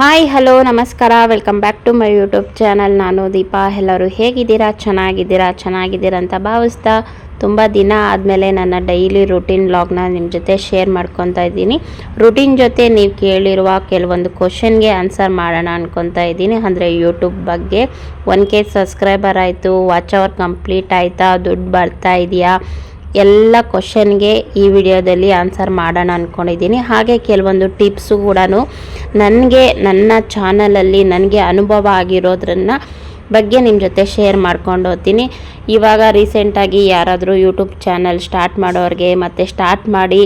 Hi, hello, ನಮಸ್ಕಾರ. Welcome back to my YouTube channel. ನಾನು ದೀಪಾ. ಎಲ್ಲರೂ ಹೇಗಿದ್ದೀರಾ? ಚೆನ್ನಾಗಿದ್ದೀರಾ? ಚೆನ್ನಾಗಿದ್ದೀರಾ ಅಂತ ಭಾವಿಸ್ತಾ ತುಂಬ ದಿನ ಆದಮೇಲೆ ನನ್ನ ಡೈಲಿ ರುಟೀನ್ ವ್ಲಾಗ್ನ ನಿಮ್ಮ ಜೊತೆ ಶೇರ್ ಮಾಡ್ಕೊತಾ ಇದ್ದೀನಿ. ರುಟೀನ್ ಜೊತೆ ನೀವು ಕೇಳಿರುವ ಕೆಲವೊಂದು ಕ್ವಶನ್ಗೆ ಆನ್ಸರ್ ಮಾಡೋಣ ಅನ್ಕೊತಾ ಇದ್ದೀನಿ. ಅಂದರೆ ಯೂಟ್ಯೂಬ್ ಬಗ್ಗೆ. ಒನ್ ಕೆ ಸಬ್ಸ್ಕ್ರೈಬರ್ ಆಯಿತು. ವಾಚ್ ಅವರ್ ಕಂಪ್ಲೀಟ್ ಆಯಿತಾ? ದುಡ್ಡು ಬರ್ತಾ ಇದೆಯಾ? ಎಲ್ಲ ಕ್ವಶನ್ಗೆ ಈ ವಿಡಿಯೋದಲ್ಲಿ ಆನ್ಸರ್ ಮಾಡೋಣ ಅಂದ್ಕೊಂಡಿದ್ದೀನಿ ಹಾಗೆ ಕೆಲವೊಂದು ಟಿಪ್ಸು ಕೂಡ ನನಗೆ, ನನ್ನ ಚಾನಲಲ್ಲಿ ನನಗೆ ಅನುಭವ ಆಗಿರೋದ್ರನ್ನ ಬಗ್ಗೆ ನಿಮ್ಮ ಜೊತೆ ಶೇರ್ ಮಾಡ್ಕೊಂಡು ಹೋಗ್ತೀನಿ. ಇವಾಗ ರೀಸೆಂಟಾಗಿ ಯಾರಾದರೂ ಯೂಟ್ಯೂಬ್ ಚಾನಲ್ ಸ್ಟಾರ್ಟ್ ಮಾಡೋರಿಗೆ ಮತ್ತು ಸ್ಟಾರ್ಟ್ ಮಾಡಿ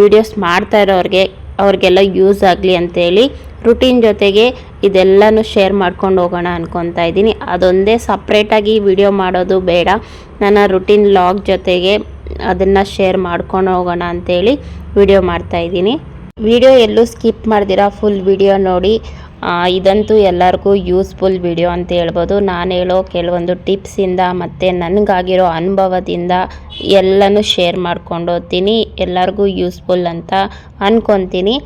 ವೀಡಿಯೋಸ್ ಮಾಡ್ತಾ ಇರೋರಿಗೆ, ಅವ್ರಿಗೆಲ್ಲ ಯೂಸ್ ಆಗಲಿ ಅಂತೇಳಿ ರುಟೀನ್ ಜೊತೆಗೆ ಇದೆಲ್ಲನೂ ಶೇರ್ ಮಾಡ್ಕೊಂಡು ಹೋಗೋಣ ಅನ್ಕೊತಾ ಇದ್ದೀನಿ. ಅದೊಂದೇ ಸಪ್ರೇಟಾಗಿ ವಿಡಿಯೋ ಮಾಡೋದು ಬೇಡ. ನನ್ನ ರುಟೀನ್ ಲಾಗ್ ಜೊತೆಗೆ ಅದನ್ನು ಶೇರ್ ಮಾಡ್ಕೊಂಡು ಹೋಗೋಣ ಅಂತೇಳಿ ವಿಡಿಯೋ ಮಾಡ್ತಾಯಿದ್ದೀನಿ ವಿಡಿಯೋ ಎಲ್ಲೂ ಸ್ಕಿಪ್ ಮಾಡ್ದಿರ ಫುಲ್ ವಿಡಿಯೋ ನೋಡಿ. ಇದಂತೂ ಎಲ್ಲರಿಗೂ ಯೂಸ್ಫುಲ್ ವಿಡಿಯೋ ಅಂತ ಹೇಳ್ಬೋದು. ನಾನು ಹೇಳೋ ಕೆಲವೊಂದು ಟಿಪ್ಸಿಂದ ಮತ್ತು ನನಗಾಗಿರೋ ಅನುಭವದಿಂದ ಎಲ್ಲನೂ ಶೇರ್ ಮಾಡ್ಕೊಂಡು ಹೋಗ್ತೀನಿ. ಎಲ್ಲರಿಗೂ ಯೂಸ್ಫುಲ್ ಅಂತ ಅಂದ್ಕೊತೀನಿ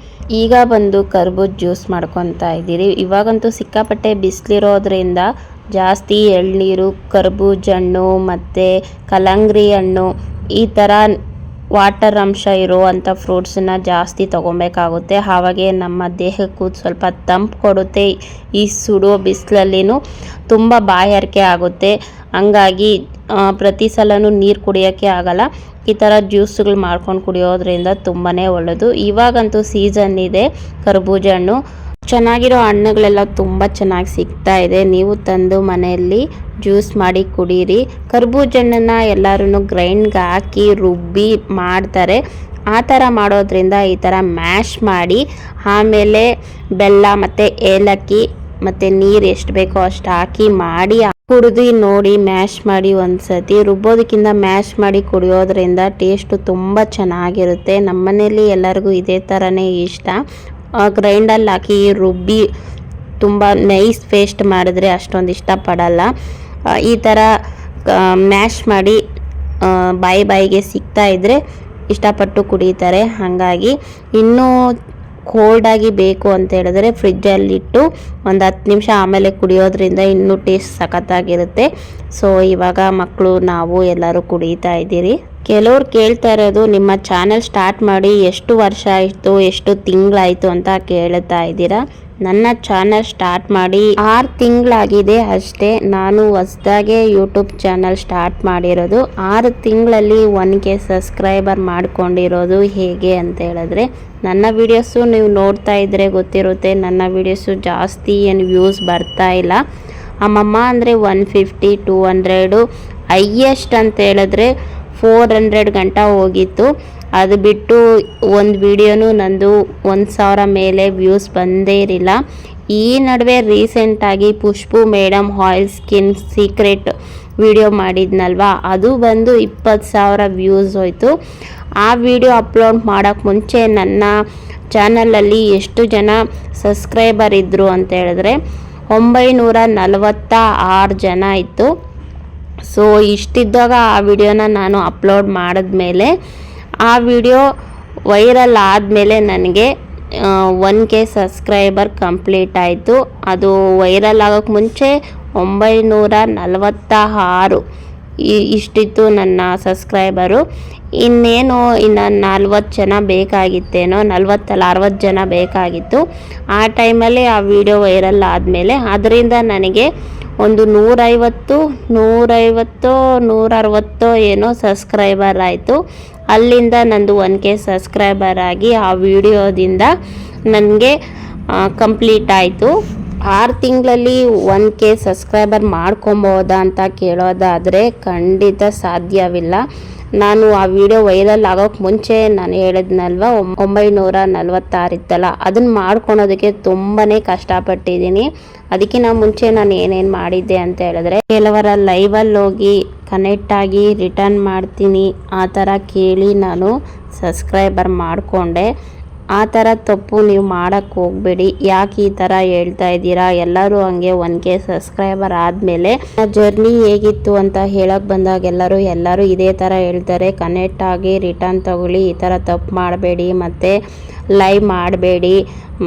ಈಗ ಬಂದು ಕರ್ಬೂಜ್ ಜ್ಯೂಸ್ ಮಾಡ್ಕೊತಾ ಇದ್ದೀರಿ. ಇವಾಗಂತೂ ಸಿಕ್ಕಾಪಟ್ಟೆ ಬಿಸಿಲಿರೋದ್ರಿಂದ ಜಾಸ್ತಿ ಎಳ್ನೀರು, ಕರ್ಬೂಜ ಹಣ್ಣು ಮತ್ತು ಕಲ್ಲಂಗಡಿ ಹಣ್ಣು ಈ ಥರ ವಾಟರ್ ಅಂಶ ಇರುವಂಥ ಫ್ರೂಟ್ಸನ್ನ ಜಾಸ್ತಿ ತೊಗೊಬೇಕಾಗುತ್ತೆ ಆವಾಗೆ ನಮ್ಮ ದೇಹಕ್ಕೂ ಸ್ವಲ್ಪ ತಂಪು ಕೊಡುತ್ತೆ. ಈ ಸುಡೋ ಬಿಸಿಲಲ್ಲಿನೂ ತುಂಬ ಬಾಯಾರಿಕೆ ಆಗುತ್ತೆ. ಹಂಗಾಗಿ ಪ್ರತಿ ಸಲನೂ ನೀರು ಕುಡಿಯೋಕ್ಕೆ ಆಗಲ್ಲ. ಈ ಥರ ಜ್ಯೂಸ್ಗಳು ಮಾಡ್ಕೊಂಡು ಕುಡಿಯೋದ್ರಿಂದ ತುಂಬಾ ಒಳ್ಳೆಯದು ಇವಾಗಂತೂ ಸೀಸನ್ ಇದೆ. ಕರ್ಬೂಜ ಹಣ್ಣು ಚೆನ್ನಾಗಿರೋ ಹಣ್ಣುಗಳೆಲ್ಲ ತುಂಬ ಚೆನ್ನಾಗಿ ಸಿಗ್ತಾ ಇದೆ. ನೀವು ತಂದು ಮನೆಯಲ್ಲಿ ಜ್ಯೂಸ್ ಮಾಡಿ ಕುಡೀರಿ. ಕರ್ಬೂಜ ಹಣ್ಣನ್ನು ಎಲ್ಲರೂ ಗ್ರೈಂಡ್ಗೆ ಹಾಕಿ ರುಬ್ಬಿ ಮಾಡ್ತಾರೆ. ಆ ಥರ ಮಾಡೋದ್ರಿಂದ ಈ ಥರ ಮ್ಯಾಶ್ ಮಾಡಿ ಆಮೇಲೆ ಬೆಲ್ಲ ಮತ್ತು ಏಲಕ್ಕಿ ಮತ್ತು ನೀರು ಎಷ್ಟು ಬೇಕೋ ಅಷ್ಟು ಹಾಕಿ ಮಾಡಿ ಕುಡಿದು ನೋಡಿ ಮ್ಯಾಶ್ ಮಾಡಿ ಒಂದ್ಸತಿ. ರುಬ್ಬೋದಕ್ಕಿಂತ ಮ್ಯಾಶ್ ಮಾಡಿ ಕುಡಿಯೋದ್ರಿಂದ ಟೇಸ್ಟು ತುಂಬ ಚೆನ್ನಾಗಿರುತ್ತೆ. ನಮ್ಮನೇಲಿ ಎಲ್ಲರಿಗೂ ಇದೇ ಥರನೇ ಇಷ್ಟ. ಗ್ರೈಂಡಲ್ಲಿ ಹಾಕಿ ರುಬ್ಬಿ ತುಂಬ ನೈಸ್ ಪೇಸ್ಟ್ ಮಾಡಿದ್ರೆ ಅಷ್ಟೊಂದು ಇಷ್ಟಪಡಲ್ಲ. ಈ ಥರ ಮ್ಯಾಶ್ ಮಾಡಿ ಬಾಯಿ ಬಾಯಿಗೆ ಸಿಗ್ತಾ ಇದ್ದರೆ ಇಷ್ಟಪಟ್ಟು ಕುಡಿತಾರೆ. ಹಾಗಾಗಿ ಇನ್ನೂ ಕೋಲ್ಡಾಗಿ ಬೇಕು ಅಂತ ಹೇಳಿದ್ರೆ ಫ್ರಿಜ್ಜಲ್ಲಿಟ್ಟು ಒಂದು ಹತ್ತು ನಿಮಿಷ ಆಮೇಲೆ ಕುಡಿಯೋದ್ರಿಂದ ಇನ್ನೂ ಟೇಸ್ಟ್ ಸಖತ್ತಾಗಿರುತ್ತೆ. ಸೊ ಇವಾಗ ಮಕ್ಕಳು ನಾವು ಎಲ್ಲರೂ ಕುಡಿತಾ ಇದ್ದೀರಿ. ಕೆಲವ್ರು ಕೇಳ್ತಾ ಇರೋದು, ನಿಮ್ಮ ಚಾನೆಲ್ ಸ್ಟಾರ್ಟ್ ಮಾಡಿ ಎಷ್ಟು ವರ್ಷ ಆಯಿತು, ಎಷ್ಟು ತಿಂಗಳಾಯಿತು ಅಂತ ಕೇಳ್ತಾ ಇದ್ದೀರಾ? ನನ್ನ ಚಾನಲ್ ಸ್ಟಾರ್ಟ್ ಮಾಡಿ ಆರು ತಿಂಗಳಾಗಿದೆ ಅಷ್ಟೇ. ನಾನು ಹೊಸ್ದಾಗೆ ಯೂಟ್ಯೂಬ್ ಚಾನಲ್ ಸ್ಟಾರ್ಟ್ ಮಾಡಿರೋದು. ಆರು ತಿಂಗಳಲ್ಲಿ ಒನ್ ಕೆ ಸಬ್ಸ್ಕ್ರೈಬರ್ ಮಾಡ್ಕೊಂಡಿರೋದು ಹೇಗೆ ಅಂತ ಹೇಳಿದ್ರೆ, ನನ್ನ ವೀಡಿಯೋಸು ನೀವು ನೋಡ್ತಾ ಇದ್ದರೆ ಗೊತ್ತಿರುತ್ತೆ, ನನ್ನ ವೀಡಿಯೋಸು ಜಾಸ್ತಿ ಏನು ವ್ಯೂಸ್ ಬರ್ತಾ ಇಲ್ಲ. ಅಮ್ಮಮ್ಮ ಅಂದರೆ one fifty two hundred highest ಅಂತ ಹೇಳಿದ್ರೆ ಫೋರ್ ಹಂಡ್ರೆಡ್ ಗಂಟ ಹೋಗಿತ್ತು. ಅದು ಬಿಟ್ಟು ಒಂದು ವಿಡಿಯೋನು ನಂದು ಒಂದು ಸಾವಿರ ಮೇಲೆ ವ್ಯೂಸ್ ಬಂದೇ ಇರಲಿಲ್ಲ. ಈ ನಡುವೆ ರೀಸೆಂಟಾಗಿ Pushpu madam oil skin secret video ಮಾಡಿದ್ನಲ್ವಾ? ಅದು ಬಂದು ಇಪ್ಪತ್ತು ಸಾವಿರ ವ್ಯೂಸ್ ಹೋಯಿತು. ಆ ವಿಡಿಯೋ ಅಪ್ಲೋಡ್ ಮಾಡೋಕ್ಕೆ ಮುಂಚೆ ನನ್ನ ಚಾನಲಲ್ಲಿ ಎಷ್ಟು ಜನ ಸಬ್ಸ್ಕ್ರೈಬರ್ ಇದ್ದರು ಅಂತ ಹೇಳಿದ್ರೆ ಒಂಬೈನೂರ ನಲವತ್ತ ಆರು ಜನ ಇತ್ತು. ಸೊ ಇಷ್ಟಿದ್ದಾಗ ಆ ವಿಡಿಯೋನ ನಾನು ಅಪ್ಲೋಡ್ ಮಾಡಿದ್ಮೇಲೆ ಆ ವಿಡಿಯೋ ವೈರಲ್ ಆದಮೇಲೆ ನನಗೆ ಒನ್ ಕೆ ಸಬ್ಸ್ಕ್ರೈಬರ್ ಕಂಪ್ಲೀಟ್ ಆಯಿತು. ಅದು ವೈರಲ್ ಆಗೋಕ್ಕೆ ಮುಂಚೆ ಒಂಬೈನೂರ ನಲವತ್ತ ಆರು ಇಷ್ಟಿತ್ತು ನನ್ನ ಸಬ್ಸ್ಕ್ರೈಬರು. ಇನ್ನೇನು, ಇನ್ನು ನಲ್ವತ್ತು ಜನ ಬೇಕಾಗಿತ್ತೇನೋ, ನಲ್ವತ್ತಲ್ಲ ಅರವತ್ತು ಜನ ಬೇಕಾಗಿತ್ತು. ಆ ಟೈಮಲ್ಲಿ ಆ ವಿಡಿಯೋ ವೈರಲ್ ಆದಮೇಲೆ, ಅದರಿಂದ ನನಗೆ ಒಂದು ನೂರೈವತ್ತು ನೂರೈವತ್ತು ನೂರ ಅರವತ್ತೋ ಏನೋ ಸಬ್ಸ್ಕ್ರೈಬರ್ ಆಯಿತು. ಅಲ್ಲಿಂದ ನಂದು ಒನ್ ಕೆ ಸಬ್ಸ್ಕ್ರೈಬರ್ ಆಗಿ ಆ ವಿಡಿಯೋದಿಂದ ನನಗೆ ಕಂಪ್ಲೀಟ್ ಆಯಿತು. ಆರು ತಿಂಗಳಲ್ಲಿ ಒನ್ ಕೆ ಸಬ್ಸ್ಕ್ರೈಬರ್ ಮಾಡ್ಕೊಬೋದಾ ಅಂತ ಕೇಳೋದಾದರೆ ಖಂಡಿತ ಸಾಧ್ಯವಿಲ್ಲ. ನಾನು ಆ ವಿಡಿಯೋ ವೈರಲ್ ಆಗೋಕ್ಕೆ ಮುಂಚೆ ನಾನು ಹೇಳಿದ್ನಲ್ವ ಒಂಬ- ಒಂಬೈನೂರ ನಲ್ವತ್ತಾರು ಇತ್ತಲ್ಲ ಅದನ್ನು ಮಾಡ್ಕೊಳೋದಕ್ಕೆ ತುಂಬಾ ಕಷ್ಟಪಟ್ಟಿದ್ದೀನಿ. ಅದಕ್ಕಿಂತ ಮುಂಚೆ ನಾನು ಏನೇನು ಮಾಡಿದ್ದೆ ಅಂತ ಹೇಳಿದ್ರೆ, ಕೆಲವರ ಲೈವಲ್ಲಿ ಹೋಗಿ ಕನೆಕ್ಟ್ ಆಗಿ ರಿಟರ್ನ್ ಮಾಡ್ತೀನಿ, ಆ ಥರ ಕೇಳಿ ನಾನು ಸಬ್ಸ್ಕ್ರೈಬರ್ ಮಾಡಿಕೊಂಡೆ. ಆ ಥರ ತಪ್ಪು ನೀವು ಮಾಡೋಕ್ಕೆ ಹೋಗಬೇಡಿ. ಯಾಕೆ ಈ ಥರ ಹೇಳ್ತಾ ಇದ್ದೀರಾ? ಎಲ್ಲರೂ ಹಂಗೆ ಒನ್ಗೆ ಸಬ್ಸ್ಕ್ರೈಬರ್ ಆದಮೇಲೆ ಜರ್ನಿ ಹೇಗಿತ್ತು ಅಂತ ಹೇಳೋಕ್ಕೆ ಬಂದಾಗ ಎಲ್ಲರೂ ಎಲ್ಲರೂ ಇದೇ ಥರ ಹೇಳ್ತಾರೆ. ಕನೆಕ್ಟ್ ಆಗಿ ರಿಟರ್ನ್ ತಗೊಳ್ಳಿ. ಈ ಥರ ತಪ್ಪು ಮಾಡಬೇಡಿ. ಮತ್ತು ಲೈವ್ ಮಾಡಬೇಡಿ.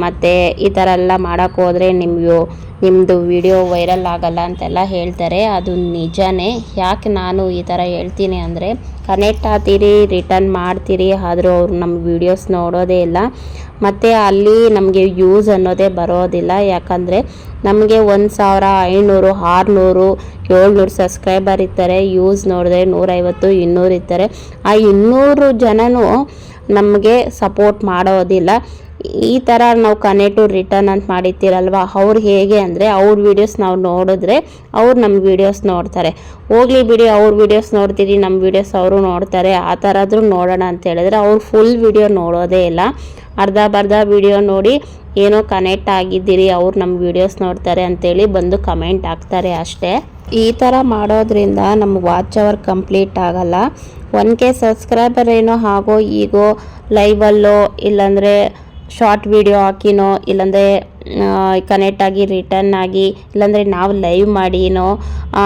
ಮತ್ತು ಈ ಥರ ಎಲ್ಲ ಮಾಡೋಕ್ಕೋದ್ರೆ ಹೋದರೆ ನಿಮ್ಮದು ವಿಡಿಯೋ ವೈರಲ್ ಆಗಲ್ಲ ಅಂತೆಲ್ಲ ಹೇಳ್ತಾರೆ, ಅದು ನಿಜನೇ? ಯಾಕೆ ನಾನು ಈ ಥರ ಹೇಳ್ತೀನಿ ಅಂದರೆ, ಕನೆಕ್ಟ್ ಆಗ್ತೀರಿ, ರಿಟರ್ನ್ ಮಾಡ್ತೀರಿ, ಆದರೂ ಅವರು ನಮ್ಮ ವೀಡಿಯೋಸ್ ನೋಡೋದೇ ಇಲ್ಲ. ಮತ್ತು ಅಲ್ಲಿ ನಮಗೆ ಯೂಸ್ ಅನ್ನೋದೇ ಬರೋದಿಲ್ಲ. ಯಾಕಂದರೆ ನಮಗೆ ಒಂದು ಸಾವಿರ ಐನೂರು, ಆರುನೂರು, ಏಳ್ನೂರು ಸಬ್ಸ್ಕ್ರೈಬರ್ ಇರ್ತಾರೆ ಯೂಸ್ ನೋಡಿದ್ರೆ ನೂರೈವತ್ತು, ಇನ್ನೂರು ಇರ್ತಾರೆ. ಆ ಇನ್ನೂರು ಜನನೂ ನಮಗೆ ಸಪೋರ್ಟ್ ಮಾಡೋದಿಲ್ಲ. ಈ ಥರ ನಾವು ಕನೆಕ್ಟು ರಿಟರ್ನ್ ಅಂತ ಮಾಡಿರ್ತೀರಲ್ವ? ಅವ್ರು ಹೇಗೆ ಅಂದರೆ ಅವ್ರ ವೀಡಿಯೋಸ್ ನಾವು ನೋಡಿದ್ರೆ ಅವ್ರು ನಮ್ಮ ವೀಡಿಯೋಸ್ ನೋಡ್ತಾರೆ. ಹೋಗ್ಲಿ ಬಿಡಿ, ಅವ್ರ ವೀಡಿಯೋಸ್ ನೋಡ್ತೀರಿ ನಮ್ಮ ವೀಡಿಯೋಸ್ ಅವರು ನೋಡ್ತಾರೆ. ಆ ಥರದ್ರೂ ನೋಡೋಣ ಅಂತ ಹೇಳಿದ್ರೆ ಅವ್ರು ಫುಲ್ ವೀಡಿಯೋ ನೋಡೋದೇ ಇಲ್ಲ. ಅರ್ಧ ಬರ್ಧ ವೀಡಿಯೋ ನೋಡಿ ಏನೋ ಕನೆಕ್ಟ್ ಆಗಿದ್ದೀರಿ, ಅವ್ರು ನಮ್ಮ ವೀಡಿಯೋಸ್ ನೋಡ್ತಾರೆ ಅಂತೇಳಿ ಬಂದು ಕಮೆಂಟ್ ಹಾಕ್ತಾರೆ ಅಷ್ಟೇ. ಈ ಥರ ಮಾಡೋದ್ರಿಂದ ನಮ್ಮ ವಾಚ್ ಅವರ್ ಕಂಪ್ಲೀಟ್ ಆಗಲ್ಲ. ಒನ್ ಕೆ ಸಬ್ಸ್ಕ್ರೈಬರ್ ಏನೋ ಹಾಗೋ ಈಗೋ ಲೈವಲ್ಲೋ ಇಲ್ಲಾಂದರೆ ಶಾರ್ಟ್ ವಿಡಿಯೋ ಹಾಕಿನೋ, ಇಲ್ಲಾಂದರೆ ಕನೆಕ್ಟ್ ಆಗಿ ರಿಟರ್ನ್ ಆಗಿ, ಇಲ್ಲಾಂದರೆ ನಾವು ಲೈವ್ ಮಾಡಿನೋ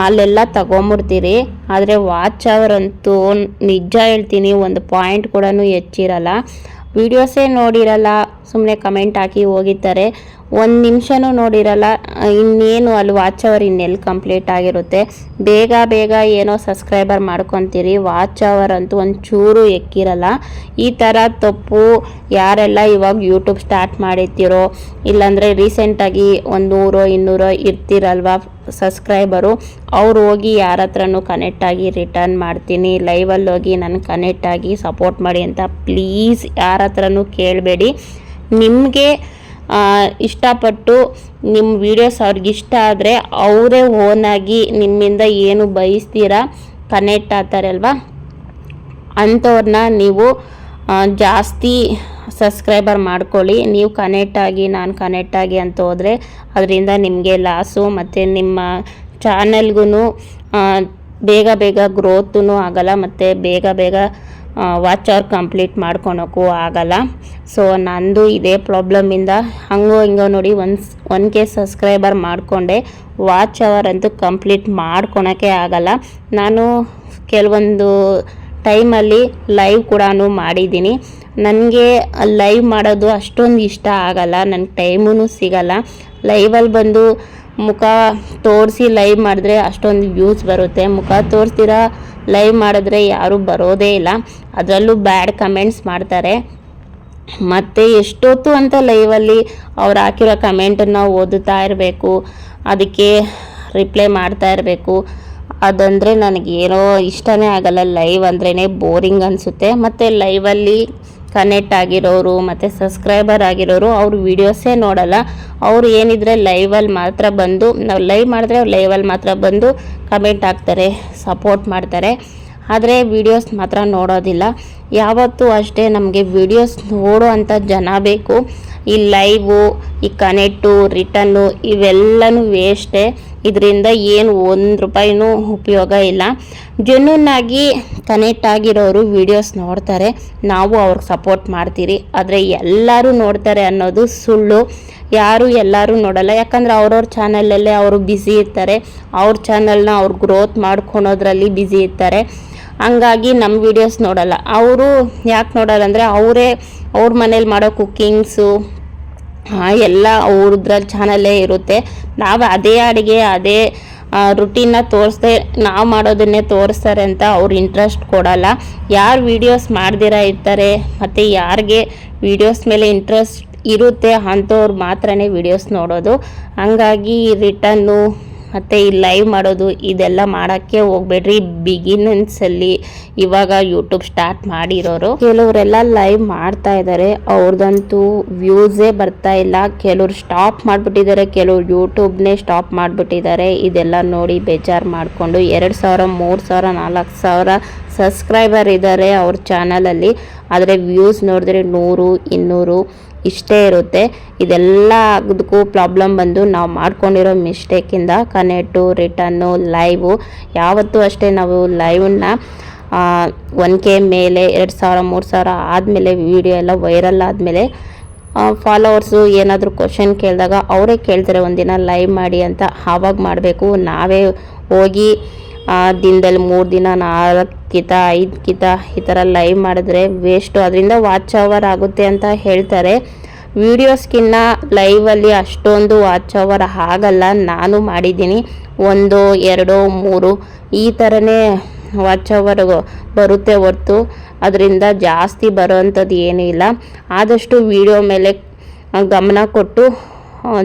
ಅಲ್ಲೆಲ್ಲ ತಗೊಂಬಿಡ್ತೀರಿ. ಆದರೆ ವಾಚ್ ಅವರಂತೂ ನಿಜ ಹೇಳ್ತೀನಿ, ಒಂದು ಪಾಯಿಂಟ್ ಕೂಡ ಹೆಚ್ಚಿರಲ್ಲ. ವಿಡಿಯೋಸೇ ನೋಡಿರಲ್ಲ ಸುಮ್ಮನೆ ಕಮೆಂಟ್ ಹಾಕಿ ಹೋಗಿರ್ತಾರೆ ಒಂದು ನಿಮಿಷನೂ ನೋಡಿರಲ್ಲ, ಇನ್ನೇನು ಅಲ್ಲಿ ವಾಚ್ ಅವರ್ ಇನ್ನೆಲ್ಲಿ ಕಂಪ್ಲೀಟ್ ಆಗಿರುತ್ತೆ. ಬೇಗ ಬೇಗ ಏನೋ ಸಬ್ಸ್ಕ್ರೈಬರ್ ಮಾಡ್ಕೊತೀರಿ ವಾಚ್ ಅವರ್ ಅಂತೂ ಚೂರು ಎಕ್ಕಿರಲ್ಲ. ಈ ಥರ ತಪ್ಪು ಯಾರೆಲ್ಲ ಇವಾಗ ಯೂಟ್ಯೂಬ್ ಸ್ಟಾರ್ಟ್ ಮಾಡಿರ್ತೀರೋ, ಇಲ್ಲಾಂದರೆ ರೀಸೆಂಟಾಗಿ ಒಂದು ನೂರೋ, ಇನ್ನೂರೋ ಇರ್ತೀರಲ್ವ ಸಬ್ಸ್ಕ್ರೈಬರು ಅವ್ರು ಹೋಗಿ ಯಾರ ಹತ್ರನೂ ಕನೆಕ್ಟ್ ಆಗಿ ರಿಟರ್ನ್ ಮಾಡ್ತೀನಿ. ಲೈವಲ್ಲಿ ಹೋಗಿ ನಾನು ಕನೆಕ್ಟ್ ಆಗಿ ಸಪೋರ್ಟ್ ಮಾಡಿ ಅಂತ ಪ್ಲೀಸ್ ಯಾರ ಹತ್ರನೂ ಕೇಳಬೇಡಿ. ನಿಮಗೆ ಇಷ್ಟಪಟ್ಟು ನಿಮ್ಮ ವೀಡಿಯೋಸ್ ಅವ್ರಿಗೆ ಇಷ್ಟ ಆದರೆ ಅವರೇ ಓನಾಗಿ ನಿಮ್ಮಿಂದ ಏನು ಬಯಸ್ತೀರಾ ಕನೆಕ್ಟ್ ಆಗ್ತಾರೆ ಅಲ್ವಾ? ಅಂಥವ್ರನ್ನ ನೀವು ಜಾಸ್ತಿ ಸಬ್ಸ್ಕ್ರೈಬರ್ ಮಾಡ್ಕೊಳ್ಳಿ. ನೀವು ಕನೆಕ್ಟ್ ಆಗಿ, ನಾನು ಕನೆಕ್ಟ್ ಆಗಿ ಅಂತ ಹೋದರೆ ಅದರಿಂದ ನಿಮಗೆ ಲಾಸು ಮತ್ತು ನಿಮ್ಮ ಚಾನಲ್ಗೂ ಬೇಗ ಬೇಗ ಗ್ರೋತೂ ಆಗಲ್ಲ. ಮತ್ತು ಬೇಗ ಬೇಗ ವಾಚ್ ಅವರ್ ಕಂಪ್ಲೀಟ್ ಮಾಡ್ಕೊಳಕ್ಕೂ ಆಗಲ್ಲ. ಸೊ ನಂದು ಇದೇ ಪ್ರಾಬ್ಲಮಿಂದ ಹಂಗೋ ಹಿಂಗೋ ನೋಡಿ ಒನ್ಸ್ ಒನ್ ಕೆ ಸಬ್ಸ್ಕ್ರೈಬರ್ ಮಾಡಿಕೊಂಡೆ. ವಾಚ್ ಅವರ್ ಅಂತೂ ಕಂಪ್ಲೀಟ್ ಮಾಡ್ಕೊಳಕ್ಕೆ ಆಗಲ್ಲ. ನಾನು ಕೆಲವೊಂದು ಟೈಮಲ್ಲಿ ಲೈವ್ ಕೂಡ ಮಾಡಿದ್ದೀನಿ. ನನಗೆ ಲೈವ್ ಮಾಡೋದು ಅಷ್ಟೊಂದು ಇಷ್ಟ ಆಗಲ್ಲ. ನನಗೆ ಟೈಮೂ ಸಿಗಲ್ಲ. ಲೈವಲ್ಲಿ ಬಂದು ಮುಖ ತೋರಿಸಿ ಲೈವ್ ಮಾಡಿದ್ರೆ ಅಷ್ಟೊಂದು ವ್ಯೂಸ್ ಬರುತ್ತೆ. ಮುಖ ತೋರಿಸ್ತೀರಾ ಲೈವ್ ಮಾಡಿದ್ರೆ ಯಾರೂ ಬರೋದೇ ಇಲ್ಲ. ಅದರಲ್ಲೂ ಬ್ಯಾಡ್ ಕಮೆಂಟ್ಸ್ ಮಾಡ್ತಾರೆ. ಮತ್ತು ಎಷ್ಟೊತ್ತು ಅಂತ ಲೈವಲ್ಲಿ ಅವ್ರು ಹಾಕಿರೋ ಕಮೆಂಟನ್ನು ಓದುತ್ತಾ ಇರಬೇಕು, ಅದಕ್ಕೆ ರಿಪ್ಲೈ ಮಾಡ್ತಾ ಇರಬೇಕು. ಅದಂದರೆ ನನಗೇನೋ ಇಷ್ಟನೇ ಆಗಲ್ಲ. ಲೈವ್ ಅಂದ್ರೇ ಬೋರಿಂಗ್ ಅನಿಸುತ್ತೆ. ಮತ್ತು ಲೈವಲ್ಲಿ ಕನೆಕ್ಟ್ ಆಗಿರೋರು, ಮತ್ತು ಸಬ್ಸ್ಕ್ರೈಬರ್ ಆಗಿರೋರು, ಅವ್ರ ವೀಡಿಯೋಸೇ ನೋಡಲ್ಲ. ಅವರು ಏನಿದ್ರೆ ಲೈವಲ್ಲಿ ಮಾತ್ರ ಬಂದು, ನಾವು ಲೈವ್ ಮಾಡಿದ್ರೆ ಲೈವಲ್ಲಿ ಮಾತ್ರ ಬಂದು ಕಮೆಂಟ್ ಹಾಕ್ತಾರೆ ಸಪೋರ್ಟ್ ಮಾಡ್ತಾರೆ. ಆದರೆ ವೀಡಿಯೋಸ್ ಮಾತ್ರ ನೋಡೋದಿಲ್ಲ. ಯಾವತ್ತೂ ಅಷ್ಟೇ ನಮಗೆ ವೀಡಿಯೋಸ್ ನೋಡೋ ಅಂಥ ಜನ ಬೇಕು. ಈ ಲೈವು ಈ ಕನೆಕ್ಟು ರಿಟನ್ನು ಇವೆಲ್ಲನೂ ವೇಸ್ಟೇ ಇದರಿಂದ ಏನು ಒಂದು ರೂಪಾಯಿನೂ ಉಪಯೋಗ ಇಲ್ಲ. ಜನೂನಾಗಿ ಕನೆಕ್ಟ್ ಆಗಿರೋರು ವೀಡಿಯೋಸ್ ನೋಡ್ತಾರೆ. ನಾವು ಅವ್ರಿಗೆ ಸಪೋರ್ಟ್ ಮಾಡ್ತೀರಿ. ಆದರೆ ಎಲ್ಲರೂ ನೋಡ್ತಾರೆ ಅನ್ನೋದು ಸುಳ್ಳು. ಯಾರು ಎಲ್ಲರೂ ನೋಡಲ್ಲ. ಯಾಕಂದರೆ ಅವ್ರವ್ರ ಚಾನಲಲ್ಲೇ ಅವರು ಬ್ಯುಸಿ ಇರ್ತಾರೆ. ಅವ್ರ ಚಾನಲ್ನ ಅವ್ರು ಗ್ರೋತ್ ಮಾಡ್ಕೊಳೋದ್ರಲ್ಲಿ ಬ್ಯುಸಿ ಇರ್ತಾರೆ. ಹಂಗಾಗಿ ನಮ್ಮ ವೀಡಿಯೋಸ್ ನೋಡಲ್ಲ. ಅವರು ಯಾಕೆ ನೋಡಲ್ಲ ಅಂದರೆ ಅವರೇ ಅವ್ರ ಮನೇಲಿ ಮಾಡೋ ಕುಕ್ಕಿಂಗ್ಸು ಎಲ್ಲ ಅವ್ರದ್ರ ಚಾನಲ್ಲೇ ಇರುತ್ತೆ. ನಾವು ಅದೇ ಅಡುಗೆ, ಅದೇ ರುಟೀನ್ನ ತೋರಿಸ್ದೆ ನಾವು ಮಾಡೋದನ್ನೇ ತೋರಿಸ್ತಾರೆ ಅಂತ ಅವ್ರು ಇಂಟ್ರೆಸ್ಟ್ ಕೊಡಲ್ಲ. ಯಾರು ವೀಡಿಯೋಸ್ ಮಾಡ್ದಿರ ಇರ್ತಾರೆ, ಮತ್ತು ಯಾರಿಗೆ ವೀಡಿಯೋಸ್ ಮೇಲೆ ಇಂಟ್ರೆಸ್ಟ್ ಇರುತ್ತೆ ಅಂಥವ್ರು ಮಾತ್ರನೇ ವೀಡಿಯೋಸ್ ನೋಡೋದು. ಹಂಗಾಗಿ ರಿಟನ್ನು ಮತ್ತು ಈ ಲೈವ್ ಮಾಡೋದು ಇದೆಲ್ಲ ಮಾಡೋಕ್ಕೆ ಹೋಗ್ಬೇಡ್ರಿ ಬಿಗಿನನ್ಸಲ್ಲಿ ಇವಾಗ ಯೂಟ್ಯೂಬ್ ಸ್ಟಾರ್ಟ್ ಮಾಡಿರೋರು. ಕೆಲವರೆಲ್ಲ ಲೈವ್ ಮಾಡ್ತಾ ಇದ್ದಾರೆ ಅವ್ರದ್ದಂತೂ ವ್ಯೂಸೇ ಬರ್ತಾ ಇಲ್ಲ. ಕೆಲವ್ರು ಸ್ಟಾಪ್ ಮಾಡಿಬಿಟ್ಟಿದ್ದಾರೆ ಕೆಲವ್ರು ಯೂಟ್ಯೂಬ್ನೇ ಸ್ಟಾಪ್ ಮಾಡಿಬಿಟ್ಟಿದ್ದಾರೆ ಇದೆಲ್ಲ ನೋಡಿ ಬೇಜಾರು ಮಾಡಿಕೊಂಡು ಎರಡು ಸಾವಿರ, ಮೂರು ಸಾವಿರ, ನಾಲ್ಕು ಸಾವಿರ ಸಬ್ಸ್ಕ್ರೈಬರ್ ಇದ್ದಾರೆ ಅವ್ರ ಚಾನಲಲ್ಲಿ ಆದರೆ ವ್ಯೂಸ್ ನೋಡಿದ್ರೆ ನೂರು, ಇನ್ನೂರು ಇಷ್ಟೇ ಇರುತ್ತೆ. ಇದೆಲ್ಲ ಆಗೋದಕ್ಕೂ ಪ್ರಾಬ್ಲಮ್ ಬಂದು ನಾವು ಮಾಡ್ಕೊಂಡಿರೋ ಮಿಸ್ಟೇಕಿಂದ ಕನೆಕ್ಟು ರಿಟರ್ನು ಲೈವು ಯಾವತ್ತೂ ಅಷ್ಟೇ ನಾವು ಲೈವನ್ನ ಒನ್ ಕೆ ಮೇಲೆ, ಎರಡು ಸಾವಿರ, ಮೂರು ಸಾವಿರ ಆದಮೇಲೆ ವಿಡಿಯೋ ಎಲ್ಲ ವೈರಲ್ ಆದಮೇಲೆ ಫಾಲೋವರ್ಸು ಏನಾದರೂ ಕ್ವಶನ್ ಕೇಳಿದಾಗ ಅವರೇ ಕೇಳ್ತಾರೆ ಒಂದಿನ ಲೈವ್ ಮಾಡಿ ಅಂತ. ಆವಾಗ ಮಾಡಬೇಕು, ನಾವೇ ಹೋಗಿ ಆ ದಿನದಲ್ಲಿ ಮೂರು ದಿನ, ನಾಲ್ಕು ಕಿತ, ಐದು ಕಿತ ಈ ಥರ ಲೈವ್ ಮಾಡಿದ್ರೆ ವೇಸ್ಟು ಅದರಿಂದ ವಾಚ್ ಅವರ್ ಆಗುತ್ತೆ ಅಂತ ಹೇಳ್ತಾರೆ. ವೀಡಿಯೋಸ್ಕಿನ್ನ ಲೈವಲ್ಲಿ ಅಷ್ಟೊಂದು ವಾಚ್ ಅವರ್ ಆಗಲ್ಲ. ನಾನು ಮಾಡಿದ್ದೀನಿ ಒಂದು, ಎರಡು, ಮೂರು. ಈ ಥರನೇ ವಾಚ್ ಅವರ್ ಬರುತ್ತೆ ಹೊರ್ತು. ಅದರಿಂದ ಜಾಸ್ತಿ ಬರೋವಂಥದ್ದು ಏನೂ ಇಲ್ಲ. ಆದಷ್ಟು ವೀಡಿಯೋ ಮೇಲೆ ಗಮನ ಕೊಟ್ಟು,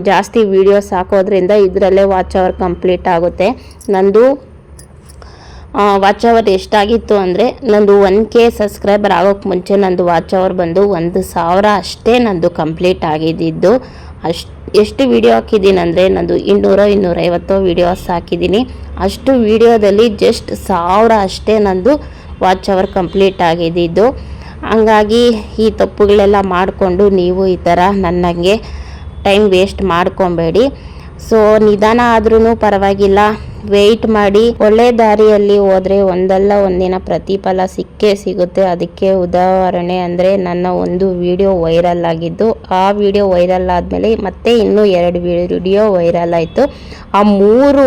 ಜಾಸ್ತಿ ವೀಡಿಯೋಸ್ ಹಾಕೋದ್ರಿಂದ ಇದರಲ್ಲೇ ವಾಚ್ ಅವರ್ ಕಂಪ್ಲೀಟ್ ಆಗುತ್ತೆ. ನಂದು ವಾಚ್ ಅವರ್ ಎಷ್ಟಾಗಿತ್ತು ಅಂದರೆ ನಂದು ಒನ್ ಕೆ ಸಬ್ಸ್ಕ್ರೈಬರ್ ಆಗೋಕ್ಕೆ ಮುಂಚೆ ನಂದು ವಾಚ್ ಅವರ್ ಬಂದು ಒಂದು ಸಾವಿರ ಅಷ್ಟೇ ನಂದು ಕಂಪ್ಲೀಟ್ ಆಗಿದ್ದಿದ್ದು ಅಷ್ಟು, ಎಷ್ಟು ವೀಡಿಯೋ ಹಾಕಿದ್ದೀನಿ ಅಂದರೆ ನಂದು ಇನ್ನೂರ ಇನ್ನೂರೈವತ್ತೋ ವೀಡಿಯೋಸ್ ಹಾಕಿದ್ದೀನಿ. ಅಷ್ಟು ವೀಡಿಯೋದಲ್ಲಿ ಜಸ್ಟ್ ಸಾವಿರ ಅಷ್ಟೇ ನಂದು ವಾಚ್ ಅವರ್ ಕಂಪ್ಲೀಟ್ ಆಗಿದ್ದಿದ್ದು ಹಂಗಾಗಿ ಈ ತಪ್ಪುಗಳೆಲ್ಲ ಮಾಡಿಕೊಂಡು ನೀವು ಈ ಥರ ನನ್ನಂಗೆ ಟೈಮ್ ವೇಸ್ಟ್ ಮಾಡ್ಕೊಬೇಡಿ. ಸೊ ನಿಧಾನ ಆದ್ರೂ ಪರವಾಗಿಲ್ಲ. ವೆಯ್ಟ್ ಮಾಡಿ. ಒಳ್ಳೆ ದಾರಿಯಲ್ಲಿ ಹೋದರೆ ಒಂದಲ್ಲ ಒಂದಿನ ಪ್ರತಿಫಲ ಸಿಕ್ಕೇ ಸಿಗುತ್ತೆ. ಅದಕ್ಕೆ ಉದಾಹರಣೆ ಅಂದರೆ ನನ್ನ ಒಂದು ವಿಡಿಯೋ ವೈರಲ್ ಆಗಿದ್ದು, ಆ ವಿಡಿಯೋ ವೈರಲ್ ಆದಮೇಲೆ ಮತ್ತೆ ಇನ್ನೂ ಎರಡು ವಿಡಿಯೋ ವೈರಲ್ ಆಯಿತು. ಆ ಮೂರು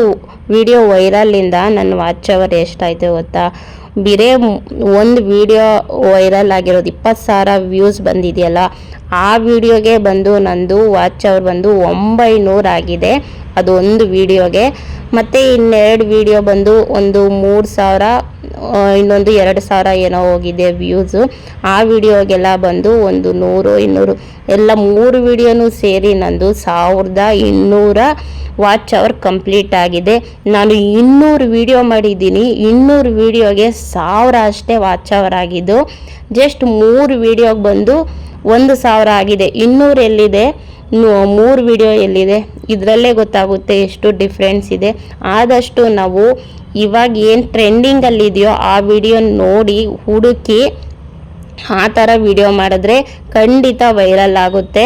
ವಿಡಿಯೋ ವೈರಲ್ಲಿಂದ ನನ್ನ ವಾಚ್ ಅವರ್ ಎಷ್ಟಾಯಿತು ಗೊತ್ತಾ? ಬಿರೇ ಒಂದು ವಿಡಿಯೋ ವೈರಲ್ ಆಗಿರೋದು ಇಪ್ಪತ್ತು ಸಾವಿರ ವ್ಯೂಸ್ ಬಂದಿದೆಯಲ್ಲ ಆ ವಿಡಿಯೋಗೆ ಬಂದು ನಂದು ವಾಚ್ ಅವರ್ ಬಂದು ಒಂಬೈನೂರು ಆಗಿದೆ. ಅದು ಒಂದು ವಿಡಿಯೋಗೆ. ಮತ್ತು ಇನ್ನೆರಡು ವಿಡಿಯೋ ಬಂದು ಒಂದು ಮೂರು ಸಾವಿರ ಇನ್ನೊಂದು ಎರಡು ಸಾವಿರ ಏನೋ ಹೋಗಿದೆ ವ್ಯೂಸು ಆ ವಿಡಿಯೋಗೆಲ್ಲ ಬಂದು ಒಂದು ನೂರು, ಇನ್ನೂರು. ಎಲ್ಲ ಮೂರು ವಿಡಿಯೋನೂ ಸೇರಿ ನಂದು ಸಾವಿರದ ಇನ್ನೂರ ವಾಚ್ ಅವರ್ ಕಂಪ್ಲೀಟ್ ಆಗಿದೆ. ನಾನು ಇನ್ನೂರು ವಿಡಿಯೋ ಮಾಡಿದ್ದೀನಿ. ಇನ್ನೂರು ವಿಡಿಯೋಗೆ ಸಾವಿರ ಅಷ್ಟೇ ವಾಚ್ ಅವರ್ ಆಗಿದ್ದು ಜಸ್ಟ್ ಮೂರು ವಿಡಿಯೋಗೆ ಬಂದು ಒಂದು ಸಾವಿರ ಆಗಿದೆ. ಇನ್ನೂರು ಎಲ್ಲಿದೆ? ಮೂರು ವಿಡಿಯೋ ಎಲ್ಲಿದೆ? ಇದರಲ್ಲೇ ಗೊತ್ತಾಗುತ್ತೆ ಎಷ್ಟು ಡಿಫ್ರೆನ್ಸ್ ಇದೆ. ಆದಷ್ಟು ನಾವು ಇವಾಗ ಏನು ಟ್ರೆಂಡಿಂಗಲ್ಲಿದೆಯೋ ಆ ವಿಡಿಯೋ ನೋಡಿ ಹುಡುಕಿ ಆ ಥರ ವಿಡಿಯೋ ಮಾಡಿದ್ರೆ ಖಂಡಿತ ವೈರಲ್ ಆಗುತ್ತೆ.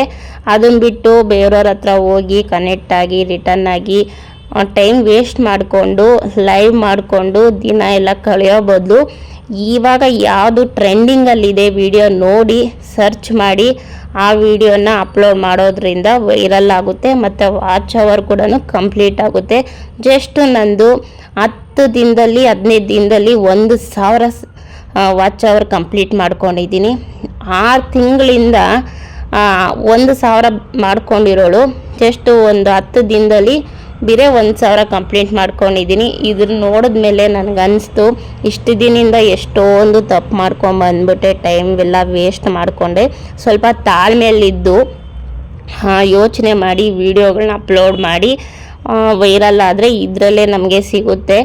ಅದನ್ನ ಬಿಟ್ಟು ಬೇರೆಯವ್ರ ಹತ್ರ ಹೋಗಿ ಕನೆಕ್ಟ್ ಆಗಿ ರಿಟರ್ನ್ ಆಗಿ ಟೈಮ್ ವೇಸ್ಟ್ ಮಾಡಿಕೊಂಡು ಲೈವ್ ಮಾಡಿಕೊಂಡು ದಿನ ಎಲ್ಲ ಕಳೆಯೋ ಬದಲು ಇವಾಗ ಯಾವುದು ಟ್ರೆಂಡಿಂಗಲ್ಲಿದೆ ವಿಡಿಯೋ ನೋಡಿ ಸರ್ಚ್ ಮಾಡಿ, ಆ ವಿಡಿಯೋನ ಅಪ್ಲೋಡ್ ಮಾಡೋದ್ರಿಂದ ವೈರಲ್ ಆಗುತ್ತೆ, ಮತ್ತು ವಾಚ್ ಅವರ್ ಕೂಡ ಕಂಪ್ಲೀಟ್ ಆಗುತ್ತೆ. ಜಸ್ಟ್ ನಂದು ಹತ್ತು ದಿನದಲ್ಲಿ, ಹದಿನೈದು ದಿನದಲ್ಲಿ ಒಂದು ಸಾವಿರ ವಾಚ್ ಅವರ್ ಕಂಪ್ಲೀಟ್ ಮಾಡ್ಕೊಂಡಿದ್ದೀನಿ. ಆರು ತಿಂಗಳಿಂದ ಒಂದು ಸಾವಿರ ಮಾಡ್ಕೊಂಡಿರೋಳು. ಜಸ್ಟ್ ಒಂದು ಹತ್ತು ದಿನದಲ್ಲಿ ಬೇರೆ ಒಂದು ಸಾವಿರ ಕಂಪ್ಲೇಂಟ್ ಮಾಡ್ಕೊಂಡಿದ್ದೀನಿ. ಇದನ್ನ ನೋಡಿದ್ಮೇಲೆ ನನಗನ್ನಿಸ್ತು ಇಷ್ಟು ದಿನದಿಂದ ಎಷ್ಟೊಂದು ತಪ್ಪು ಮಾಡ್ಕೊಂಬಂದ್ಬಿಟ್ಟೆ ಟೈಮ್ ಎಲ್ಲ ವೇಸ್ಟ್ ಮಾಡಿಕೊಂಡೆ. ಸ್ವಲ್ಪ ತಾಳ್ಮೆಯಲ್ಲಿದ್ದು ಯೋಚನೆ ಮಾಡಿ ವೀಡಿಯೋಗಳನ್ನ ಅಪ್ಲೋಡ್ ಮಾಡಿ ವೈರಲ್ ಆದರೆ ಇದರಲ್ಲೇ ನಮಗೆ ಸಿಗುತ್ತೆ.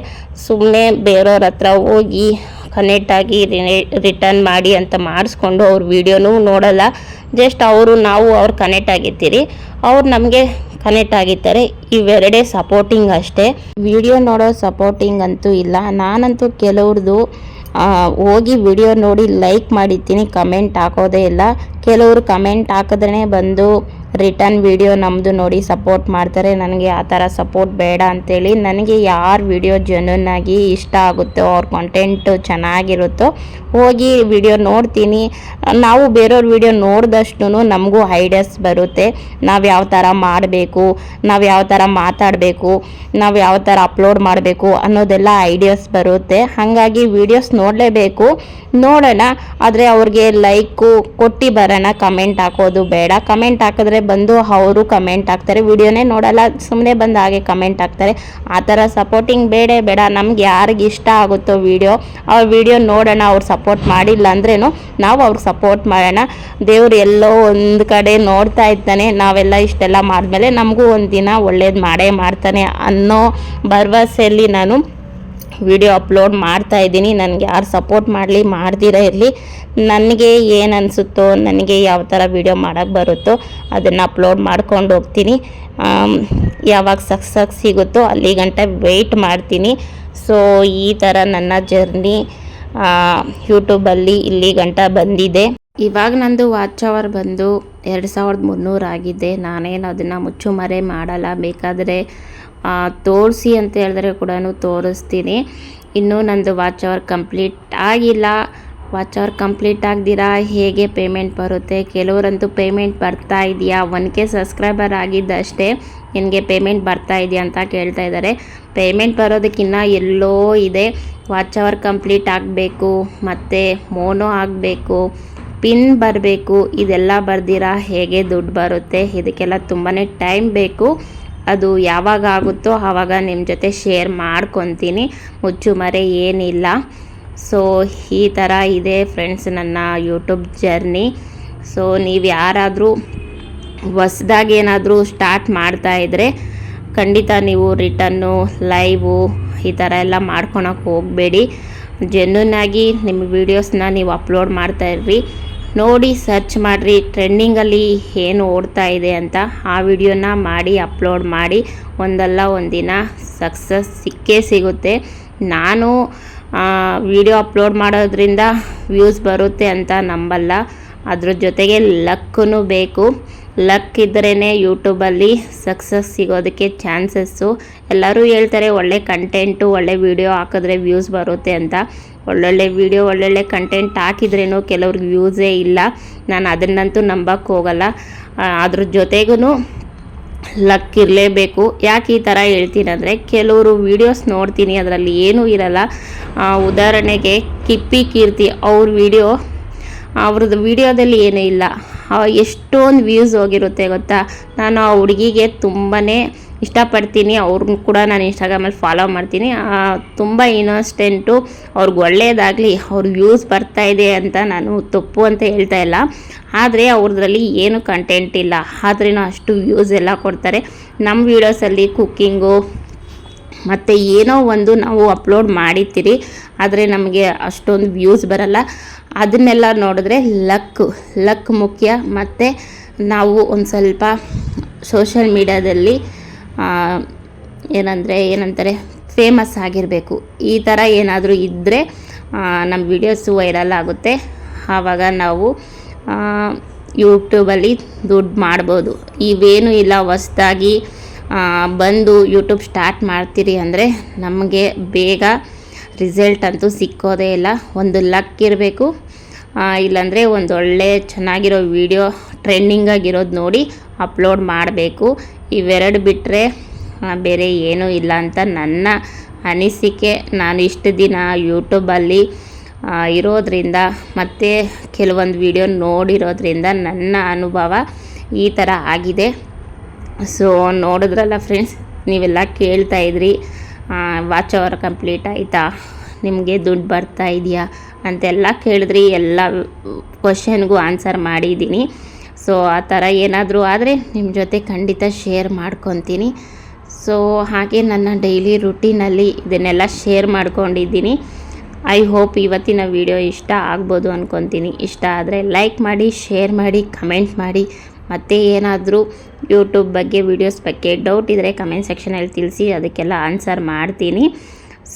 ಸುಮ್ಮನೆ ಬೇರೆಯವ್ರ ಹತ್ರ ಹೋಗಿ ಕನೆಕ್ಟ್ ಆಗಿ ರಿಟರ್ನ್ ಮಾಡಿ ಅಂತ ಮಾಡಿಸ್ಕೊಂಡು ಅವ್ರ ವೀಡಿಯೋನೂ ನೋಡಲ್ಲ. ಜಸ್ಟ್ ಅವರು, ನಾವು ಅವ್ರು ಕನೆಕ್ಟ್ ಆಗಿರ್ತೀರಿ ಅವ್ರು ನಮಗೆ ಕನೆಕ್ಟ್ ಆಗಿದ್ದಾರೆ ಇವೆರಡೇ ಸಪೋರ್ಟಿಂಗ್ ಅಷ್ಟೇ. ವಿಡಿಯೋ ನೋಡೋ ಸಪೋರ್ಟಿಂಗ್ ಅಂತೂ ಇಲ್ಲ. ನಾನಂತೂ ಕೆಲವ್ರದ್ದು ಹೋಗಿ ವಿಡಿಯೋ ನೋಡಿ ಲೈಕ್ ಮಾಡಿದ್ದೀನಿ ಕಮೆಂಟ್ ಹಾಕೋದೇ ಇಲ್ಲ. ಕೆಲವರು ಕಮೆಂಟ್ ಹಾಕಿದ್ರೆ ಬಂದು ರಿಟರ್ನ್ ವಿಡಿಯೋ ನಮ್ಮದು ನೋಡಿ ಸಪೋರ್ಟ್ ಮಾಡ್ತಾರೆ. ನನಗೆ ಆ ಥರ ಸಪೋರ್ಟ್ ಬೇಡ ಅಂತೇಳಿ ನನಗೆ ಯಾರ ವಿಡಿಯೋ ಜೆನ್ಯೂನ್ ಆಗಿ ಇಷ್ಟ ಆಗುತ್ತೋ, ಅವ್ರ ಕಂಟೆಂಟು ಚೆನ್ನಾಗಿರುತ್ತೋ ಹೋಗಿ ವಿಡಿಯೋ ನೋಡ್ತೀನಿ. ನಾವು ಬೇರೆಯವ್ರ ವಿಡಿಯೋ ನೋಡಿದಷ್ಟು ನಮಗೂ ಐಡಿಯಾಸ್ ಬರುತ್ತೆ. ನಾವು ಯಾವ ಥರ ಮಾಡಬೇಕು, ನಾವು ಯಾವ ಥರ ಮಾತಾಡಬೇಕು, ನಾವು ಯಾವ ಥರ ಅಪ್ಲೋಡ್ ಮಾಡಬೇಕು ಅನ್ನೋದೆಲ್ಲ ಐಡಿಯಾಸ್ ಬರುತ್ತೆ. ಹಾಗಾಗಿ ವಿಡಿಯೋಸ್ ನೋಡಲೇಬೇಕು. ನೋಡೋಣ, ಆದರೆ ಅವ್ರಿಗೆ ಲೈಕು ಕೊಟ್ಟು ಬರೋಣ ಕಮೆಂಟ್ ಹಾಕೋದು ಬೇಡ. ಕಮೆಂಟ್ ಹಾಕಿದ್ರೆ ಬಂದು ಅವರು ಕಮೆಂಟ್ ಹಾಕ್ತಾರೆ. ವಿಡಿಯೋನೇ ನೋಡಲ್ಲ ಸುಮ್ಮನೆ ಬಂದು ಹಾಗೆ ಕಮೆಂಟ್ ಹಾಕ್ತಾರೆ. ಆ ಥರ ಸಪೋರ್ಟಿಂಗ್ ಬೇಡ ಬೇಡ. ನಮ್ಗೆ ಯಾರಿಗೆ ಇಷ್ಟ ಆಗುತ್ತೋ ವಿಡಿಯೋ ಆ ವಿಡಿಯೋ ನೋಡೋಣ, ಅವ್ರು ಸಪೋರ್ಟ್ ಮಾಡಿಲ್ಲ ಅಂದ್ರೇನು ನಾವು ಅವ್ರಿಗೆ ಸಪೋರ್ಟ್ ಮಾಡೋಣ. ದೇವ್ರು ಎಲ್ಲೋ ಒಂದು ಕಡೆ ನೋಡ್ತಾ ಇರ್ತಾನೆ ನಾವೆಲ್ಲ ಇಷ್ಟೆಲ್ಲ ಮಾಡಿದ್ಮೇಲೆ ನಮಗೂ ಒಂದು ದಿನ ಒಳ್ಳೇದು ಮಾಡೇ ಮಾಡ್ತಾನೆ ಅನ್ನೋ ಭರವಸೆಯಲ್ಲಿ ನಾನು ವಿಡಿಯೋ ಅಪ್ಲೋಡ್ ಮಾಡ್ತಾ ಇದ್ದೀನಿ. ನನಗೆ ಯಾರು ಸಪೋರ್ಟ್ ಮಾಡಲಿ, ಮಾಡ್ದಿರ ಇರಲಿ. ನನಗೆ ಏನು ಅನಿಸುತ್ತೋ, ನನಗೆ ಯಾವ ಥರ ವಿಡಿಯೋ ಮಾಡೋಕ್ಕೆ ಬರುತ್ತೋ ಅದನ್ನು ಅಪ್ಲೋಡ್ ಮಾಡ್ಕೊಂಡು ಹೋಗ್ತೀನಿ. ಯಾವಾಗ ಸಕ್ಸಸ್ ಸಿಗುತ್ತೋ ಅಲ್ಲಿ ಗಂಟ ವೆಯ್ಟ್ ಮಾಡ್ತೀನಿ. ಸೊ ಈ ಥರ ನನ್ನ ಜರ್ನಿ ಯೂಟ್ಯೂಬಲ್ಲಿ ಇಲ್ಲಿ ಗಂಟ ಬಂದಿದೆ. ಇವಾಗ ನಂದು ವಾಚ್ ಅವರ್ ಬಂದು ಎರಡು ಸಾವಿರದ ಮುನ್ನೂರು ಆಗಿದೆ. ನಾನೇನು ಅದನ್ನು ಮುಚ್ಚುಮರೆ ಮಾಡಲ್ಲ. ಬೇಕಾದರೆ ತೋರಿಸಿ ಅಂತ ಹೇಳಿದ್ರೆ ಕೂಡ ತೋರಿಸ್ತೀನಿ. ಇನ್ನೂ ನಂದು ವಾಚ್ ಅವರ್ ಕಂಪ್ಲೀಟ್ ಆಗಿಲ್ಲ. ವಾಚ್ ಅವರ್ ಕಂಪ್ಲೀಟ್ ಆಗ್ದಿರಾ? ಹೇಗೆ ಪೇಮೆಂಟ್ ಬರುತ್ತೆ? ಕೆಲವರಂತೂ ಪೇಮೆಂಟ್ ಬರ್ತಾ ಇದೆಯಾ? ಒನ್ ಕೆ ಸಬ್ಸ್ಕ್ರೈಬರ್ ಆಗಿದ್ದಷ್ಟೇ ನಿನಗೆ ಪೇಮೆಂಟ್ ಬರ್ತಾ ಇದೆಯಾ ಅಂತ ಕೇಳ್ತಾ ಇದ್ದಾರೆ. ಪೇಮೆಂಟ್ ಬರೋದಕ್ಕಿಂತ ಎಲ್ಲೋ ಇದೆ. ವಾಚ್ ಅವರ್ ಕಂಪ್ಲೀಟ್ ಆಗಬೇಕು, ಮತ್ತು ಮೋನೋ ಆಗಬೇಕು, ಪಿನ್ ಬರಬೇಕು, ಇದೆಲ್ಲ ಬರ್ದಿರಾ? ಹೇಗೆ ದುಡ್ಡು ಬರುತ್ತೆ? ಇದಕ್ಕೆಲ್ಲ ತುಂಬಾ ಟೈಮ್ ಬೇಕು. ಅದು ಯಾವಾಗ ಆಗುತ್ತೋ ಆವಾಗ ನಿಮ್ಮ ಜೊತೆ ಶೇರ್ ಮಾಡ್ಕೊತೀನಿ. ಮುಚ್ಚುಮರೆ ಏನಿಲ್ಲ. ಸೊ ಈ ಥರ ಇದೆ ಫ್ರೆಂಡ್ಸ್ ನನ್ನ ಯೂಟ್ಯೂಬ್ ಜರ್ನಿ ಸೊ ನೀವು ಯಾರಾದರೂ ಹೊಸ್ದಾಗಿ ಏನಾದರೂ ಸ್ಟಾರ್ಟ್ ಮಾಡ್ತಾ ಇದ್ದರೆ ಖಂಡಿತ ನೀವು ರಿಟರ್ನು ಲೈವು ಈ ಥರ ಎಲ್ಲ ಮಾಡ್ಕೊಳಕ್ಕೆ ಹೋಗಬೇಡಿ. ಜೆನ್ಯೂನಾಗಿ ನಿಮ್ಮ ವೀಡಿಯೋಸ್ನ ನೀವು ಅಪ್ಲೋಡ್ ಮಾಡ್ತಾ ಇರ್ರಿ. ನೋಡಿ ಸರ್ಚ್ ಮಾಡಿರಿ. ಟ್ರೆಂಡಿಂಗಲ್ಲಿ ಏನು ಓಡ್ತಾ ಇದೆ ಅಂತ ಆ ವಿಡಿಯೋನ ಮಾಡಿ ಅಪ್ಲೋಡ್ ಮಾಡಿ. ಒಂದಲ್ಲ ಒಂದಿನ ಸಕ್ಸಸ್ ಸಿಕ್ಕೇ ಸಿಗುತ್ತೆ. ನಾನು ವಿಡಿಯೋ ಅಪ್ಲೋಡ್ ಮಾಡೋದ್ರಿಂದ ವ್ಯೂಸ್ ಬರುತ್ತೆ ಅಂತ ನಂಬಲ್ಲ. ಅದ್ರ ಜೊತೆಗೆ ಲಕ್ಕೂ ಬೇಕು. ಲಕ್ ಇದ್ರೇ ಯೂಟ್ಯೂಬಲ್ಲಿ ಸಕ್ಸಸ್ ಸಿಗೋದಕ್ಕೆ ಚಾನ್ಸಸ್ಸು ಎಲ್ಲರೂ ಹೇಳ್ತಾರೆ, ಒಳ್ಳೆ ಕಂಟೆಂಟು ಒಳ್ಳೆ ವಿಡಿಯೋ ಹಾಕಿದ್ರೆ ವ್ಯೂಸ್ ಬರುತ್ತೆ ಅಂತ. ಒಳ್ಳೊಳ್ಳೆ ವಿಡಿಯೋ ಒಳ್ಳೊಳ್ಳೆ ಕಂಟೆಂಟ್ ಹಾಕಿದ್ರೇನು ಕೆಲವ್ರಿಗೆ ವ್ಯೂಸೇ ಇಲ್ಲ. ನಾನು ಅದನ್ನಂತೂ ನಂಬಕ್ಕೆ ಹೋಗಲ್ಲ. ಅದ್ರ ಜೊತೆಗೂ ಲಕ್ ಇರಲೇಬೇಕು. ಯಾಕೆ ಈ ಥರ ಹೇಳ್ತೀನಿ ಅಂದರೆ ಕೆಲವರು ವೀಡಿಯೋಸ್ ನೋಡ್ತೀನಿ, ಅದರಲ್ಲಿ ಏನೂ ಇರಲ್ಲ. ಉದಾಹರಣೆಗೆ ಕಿಪ್ಪಿ ಕೀರ್ತಿ ಅವ್ರ ವಿಡಿಯೋ ಅವ್ರದ್ದು ವಿಡಿಯೋದಲ್ಲಿ ಏನೂ ಇಲ್ಲ. ಎಷ್ಟೊಂದು ವ್ಯೂಸ್ ಹೋಗಿರುತ್ತೆ ಗೊತ್ತಾ? ನಾನು ಆ ಹುಡುಗಿಗೆ ತುಂಬಾ ಇಷ್ಟಪಡ್ತೀನಿ. ಅವ್ರನ್ನ ಕೂಡ ನಾನು ಇನ್ಸ್ಟಾಗ್ರಾಮಲ್ಲಿ ಫಾಲೋ ಮಾಡ್ತೀನಿ. ತುಂಬ ಇನ್ನೋಸ್ಟೆಂಟು ಅವ್ರಿಗೆ ಒಳ್ಳೆಯದಾಗಲಿ ಅವ್ರ ವ್ಯೂಸ್ ಬರ್ತಾ ಇದೆ ಅಂತ ನಾನು ತಪ್ಪು ಅಂತ ಹೇಳ್ತಾ ಇಲ್ಲ. ಆದರೆ ಅವ್ರದ್ರಲ್ಲಿ ಏನು ಕಂಟೆಂಟ್ ಇಲ್ಲ. ಆದ್ರೂ ಅಷ್ಟು ವ್ಯೂಸ್ ಎಲ್ಲ ಕೊಡ್ತಾರೆ. ನಮ್ಮ ವೀಡಿಯೋಸಲ್ಲಿ ಕುಕ್ಕಿಂಗು ಮತ್ತು ಏನೋ ಒಂದು ನಾವು ಅಪ್ಲೋಡ್ ಮಾಡಿರ್ತೀರಿ. ಆದರೆ ನಮಗೆ ಅಷ್ಟೊಂದು ವ್ಯೂಸ್ ಬರಲ್ಲ. ಅದನ್ನೆಲ್ಲ ನೋಡಿದ್ರೆ ಲಕ್ ಲಕ್ ಮುಖ್ಯ. ಮತ್ತು ನಾವು ಒಂದು ಸ್ವಲ್ಪ ಸೋಷಲ್ ಮೀಡ್ಯಾದಲ್ಲಿ ಏನಂದರೆ, ಏನಂತಾರೆ ಫೇಮಸ್ ಆಗಿರಬೇಕು. ಈ ಥರ ಏನಾದರೂ ಇದ್ದರೆ ನಮ್ಮ ವೀಡಿಯೋಸು ವೈರಲ್ ಆಗುತ್ತೆ. ಆವಾಗ ನಾವು ಯೂಟ್ಯೂಬಲ್ಲಿ ದುಡ್ಡು ಮಾಡ್ಬೋದು. ಇವೇನೂ ಇಲ್ಲ, ಹೊಸ್ದಾಗಿ ಬಂದು ಯೂಟ್ಯೂಬ್ ಸ್ಟಾರ್ಟ್ ಮಾಡ್ತೀರಿ ಅಂದರೆ ನಮಗೆ ಬೇಗ ರಿಸಲ್ಟ್ ಅಂತೂ ಸಿಕ್ಕೋದೇ ಇಲ್ಲ. ಒಂದು ಲಕ್ ಇರಬೇಕು. ಇಲ್ಲಾಂದರೆ ಒಂದು ಒಳ್ಳೆ ಚೆನ್ನಾಗಿರೋ ವಿಡಿಯೋ ಟ್ರೆಂಡಿಂಗ್ ಆಗಿರೋದು ನೋಡಿ ಅಪ್ಲೋಡ್ ಮಾಡಬೇಕು. ಇವೆರಡು ಬಿಟ್ಟರೆ ಬೇರೆ ಏನೂ ಇಲ್ಲ ಅಂತ ನನ್ನ ಅನಿಸಿಕೆ. ನಾನು ಇಷ್ಟು ದಿನ ಯೂಟ್ಯೂಬಲ್ಲಿ ಇರೋದರಿಂದ ಮತ್ತು ಕೆಲವೊಂದು ವಿಡಿಯೋ ನೋಡಿರೋದ್ರಿಂದ ನನ್ನ ಅನುಭವ ಈ ಥರ ಆಗಿದೆ. ಸೊ, ನೋಡಿದ್ರಲ್ಲ ಫ್ರೆಂಡ್ಸ್, ನೀವೆಲ್ಲ ಕೇಳ್ತಾ ಇದ್ರಿ ವಾಚ್ ಅವರ್ ಕಂಪ್ಲೀಟ್ ಆಯಿತಾ, ನಿಮಗೆ ದುಡ್ಡು ಬರ್ತಾ ಇದೆಯಾ ಅಂತೆಲ್ಲ ಕೇಳಿದ್ರಿ, ಎಲ್ಲ ಕ್ವಶನ್ಗೂ ಆನ್ಸರ್ ಮಾಡಿದ್ದೀನಿ. ಸೊ ಆ ಥರ ಏನಾದರೂ ಆದರೆ ನಿಮ್ಮ ಜೊತೆ ಖಂಡಿತ ಶೇರ್ ಮಾಡ್ಕೊತೀನಿ. ಸೊ ಹಾಗೆ ನನ್ನ ಡೈಲಿ ರುಟೀನಲ್ಲಿ ಇದನ್ನೆಲ್ಲ ಶೇರ್ ಮಾಡ್ಕೊಂಡಿದ್ದೀನಿ. ಐ ಹೋಪ್ ಇವತ್ತಿನ ವಿಡಿಯೋ ಇಷ್ಟ ಆಗ್ಬೋದು ಅಂದ್ಕೊತೀನಿ ಇಷ್ಟ ಆದರೆ ಲೈಕ್ ಮಾಡಿ ಶೇರ್ ಮಾಡಿ ಕಮೆಂಟ್ ಮಾಡಿ. ಮತ್ತು ಏನಾದರೂ ಯೂಟ್ಯೂಬ್ ಬಗ್ಗೆ ವಿಡಿಯೋಸ್ ಬಗ್ಗೆ ಡೌಟ್ ಇದ್ದರೆ ಕಮೆಂಟ್ ಸೆಕ್ಷನಲ್ಲಿ ತಿಳಿಸಿ, ಅದಕ್ಕೆಲ್ಲ ಆನ್ಸರ್ ಮಾಡ್ತೀನಿ.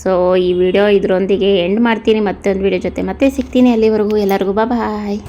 ಸೊ ಈ ವಿಡಿಯೋ ಇದರೊಂದಿಗೆ ಎಂಡ್ ಮಾಡ್ತೀನಿ. ಮತ್ತೊಂದು ವಿಡಿಯೋ ಜೊತೆ ಮತ್ತೆ ಸಿಗ್ತೀನಿ ಅಲ್ಲಿವರೆಗೂ. ಎಲ್ಲರಿಗೂ ಬಾಯ್